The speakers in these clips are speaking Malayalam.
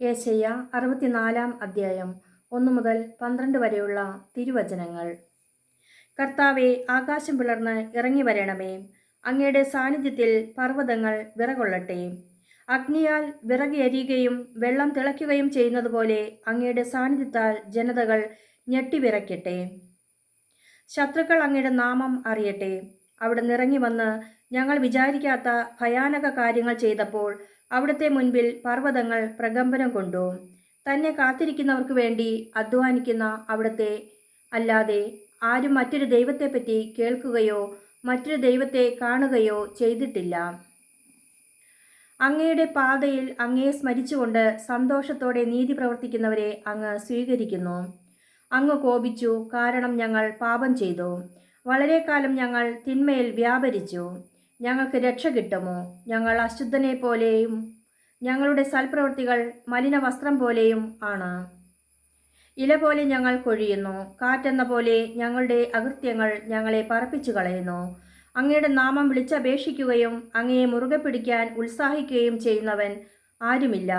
ഏശയ്യ അറുപത്തിനാലാം അധ്യായം. ഒന്നു മുതൽ പന്ത്രണ്ട് വരെയുള്ള തിരുവചനങ്ങൾ. കർത്താവെ ആകാശം പിളർന്ന് ഇറങ്ങി വരണമേ. അങ്ങയുടെ സാന്നിധ്യത്തിൽ പർവതങ്ങൾ വിറകൊള്ളട്ടെ. അഗ്നിയാൽ വിറകിയരിയുകയും വെള്ളം തിളയ്ക്കുകയും ചെയ്യുന്നത് പോലെ അങ്ങയുടെ സാന്നിധ്യത്താൽ ജനതകൾ ഞെട്ടിവിറയ്ക്കട്ടെ ശത്രുക്കൾ അങ്ങയുടെ നാമം അറിയട്ടെ. അവിടെ നിറങ്ങി വന്ന് ഞങ്ങൾ വിചാരിക്കാത്ത ഭയാനക കാര്യങ്ങൾ ചെയ്തപ്പോൾ അവിടുത്തെ മുൻപിൽ പർവതങ്ങൾ പ്രകമ്പനം കൊണ്ടു. തന്നെ കാത്തിരിക്കുന്നവർക്ക് വേണ്ടി അധ്വാനിക്കുന്ന അവിടുത്തെ അല്ലാതെ ആരും മറ്റൊരു ദൈവത്തെപ്പറ്റി കേൾക്കുകയോ മറ്റൊരു ദൈവത്തെ കാണുകയോ ചെയ്തിട്ടില്ല. അങ്ങയുടെ പാതയിൽ അങ്ങയെ സ്മരിച്ചുകൊണ്ട് സന്തോഷത്തോടെ നീതി പ്രവർത്തിക്കുന്നവരെ അങ്ങ് സ്വീകരിക്കുന്നു. അങ്ങ് കോപിച്ചു കാരണം ഞങ്ങൾ പാപം ചെയ്തു. വളരെ കാലം ഞങ്ങൾ തിന്മയിൽ വ്യാപരിച്ചു. ഞങ്ങൾക്ക് രക്ഷ കിട്ടുമോ? ഞങ്ങൾ അശുദ്ധനെ പോലെയും ഞങ്ങളുടെ സൽപ്രവൃത്തികൾ മലിന വസ്ത്രം പോലെയും ആണ്. ഇല പോലെ ഞങ്ങൾ കൊഴിയുന്നു. കാറ്റെന്ന പോലെ ഞങ്ങളുടെ അകൃത്യങ്ങൾ ഞങ്ങളെ പറപ്പിച്ചു കളയുന്നു അങ്ങയുടെ നാമം വിളിച്ചപേക്ഷിക്കുകയും അങ്ങയെ മുറുകെ പിടിക്കാൻ ഉത്സാഹിക്കുകയും ചെയ്യുന്നവൻ ആരുമില്ല.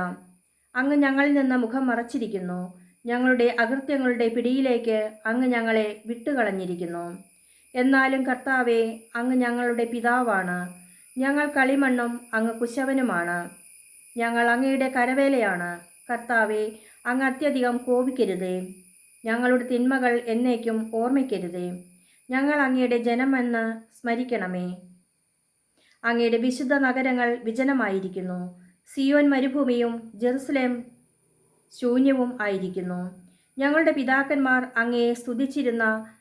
അങ്ങ് ഞങ്ങളിൽ നിന്ന് മുഖം മറച്ചിരിക്കുന്നു. ഞങ്ങളുടെ അകൃത്യങ്ങളുടെ പിടിയിലേക്ക് അങ്ങ് ഞങ്ങളെ വിട്ടുകളഞ്ഞിരിക്കുന്നു. എന്നാലും കർത്താവെ അങ്ങ് ഞങ്ങളുടെ പിതാവാണ്. ഞങ്ങൾ കളിമണ്ണും അങ്ങ് കുശവനുമാണ്. ഞങ്ങൾ അങ്ങയുടെ കരവേലയാണ്. കർത്താവെ അങ്ങ് അത്യധികം കോപിക്കരുതേ. ഞങ്ങളുടെ തിന്മകൾ എന്നേക്കും ഓർമ്മിക്കരുതേ. ഞങ്ങൾ അങ്ങയുടെ ജനമെന്ന് സ്മരിക്കണമേ. അങ്ങയുടെ വിശുദ്ധ നഗരങ്ങൾ വിജനമായിരിക്കുന്നു. സിയോൻ മരുഭൂമിയും ജെറുസലേം ശൂന്യവും ആയിരിക്കുന്നു. ഞങ്ങളുടെ പിതാക്കന്മാർ അങ്ങയെ സ്തുതിച്ചിരുന്ന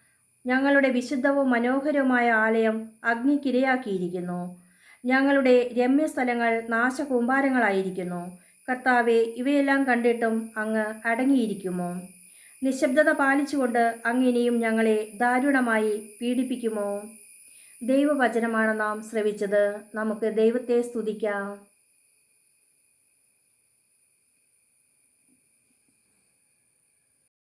ഞങ്ങളുടെ വിശുദ്ധവും മനോഹരവുമായ ആലയം അഗ്നിക്കിരയാക്കിയിരിക്കുന്നു. ഞങ്ങളുടെ രമ്യസ്ഥലങ്ങൾ നാശകൂമ്പാരങ്ങളായിരിക്കുന്നു. കർത്താവെ ഇവയെല്ലാം കണ്ടിട്ടും അങ്ങ് അടങ്ങിയിരിക്കുമോ? നിശബ്ദത പാലിച്ചുകൊണ്ട് അങ്ങിനെയും ഞങ്ങളെ ദാരുണമായി പീഡിപ്പിക്കുമോ? ദൈവവചനമാണ് നാം ശ്രവിച്ചത്. നമുക്ക് ദൈവത്തെ സ്തുതിക്കാം.